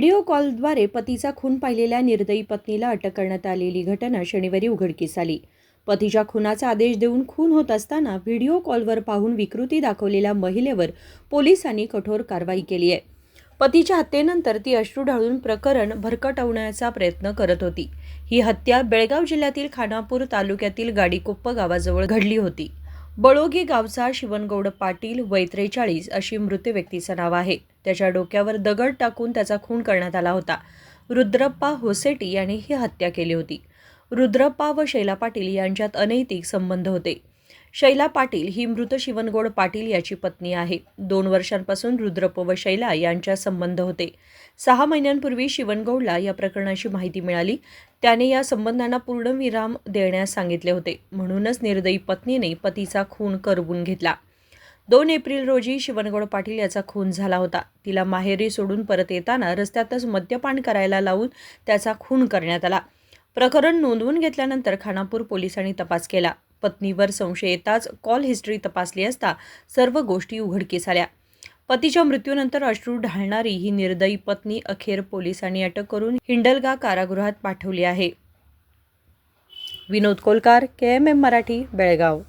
Video कॉलद्वारे पतीचा खून पाहिलेल्या निर्दयी पत्नीला अटक करण्यात आलेली घटना शनिवारी उघडकीस आली. पतीच्या खुनाचा आदेश देऊन खून होत असताना व्हिडिओ कॉलवर पाहून विकृती दाखवलेल्या महिलेवर पोलिसांनी कठोर कारवाई केली आहे. पतीच्या हत्येनंतर ती अश्रू ढाळून प्रकरण भरकटवण्याचा प्रयत्न करत होती. ही हत्या बेळगाव जिल्ह्यातील खानापूर तालुक्यातील गाडीकोप्प गावाजवळ घडली होती. बळोगी गावचा शिवनगौड पाटील वय त्रेचाळीस अशी मृत व्यक्तीचं नाव आहे. त्याच्या डोक्यावर दगड टाकून त्याचा खून करण्यात आला होता. रुद्रप्पा होसेटी यांनी ही हत्या केली होती. रुद्रप्पा व शैला पाटील यांच्यात अनैतिक संबंध होते. शैला पाटील ही मृत शिवनगौड पाटील याची पत्नी आहे. दोन वर्षांपासून रुद्रप व शैला यांच्या संबंध होते. सहा महिन्यांपूर्वी शिवनगौडला या प्रकरणाची माहिती मिळाली. त्याने या संबंधांना पूर्णविराम देण्यास सांगितले होते. म्हणूनच निर्दयी पत्नीने पतीचा खून करवून घेतला. दोन एप्रिल रोजी शिवनगौड पाटील याचा खून झाला होता. तिला माहेरी सोडून परत येताना रस्त्यातच मद्यपान करायला लावून त्याचा खून करण्यात आला. प्रकरण नोंदवून घेतल्यानंतर खानापूर पोलिसांनी तपास केला. पत्नीवर संशय येताच कॉल हिस्ट्री तपासली असता सर्व गोष्टी उघडकीस आल्या. पतीच्या मृत्यूनंतर अश्रू ढाळणारी ही निर्दयी पत्नी अखेर पोलिसांनी अटक करून हिंडलगा कारागृहात पाठवली आहे. Vinod Kolkar K M M Marathi Belgaum.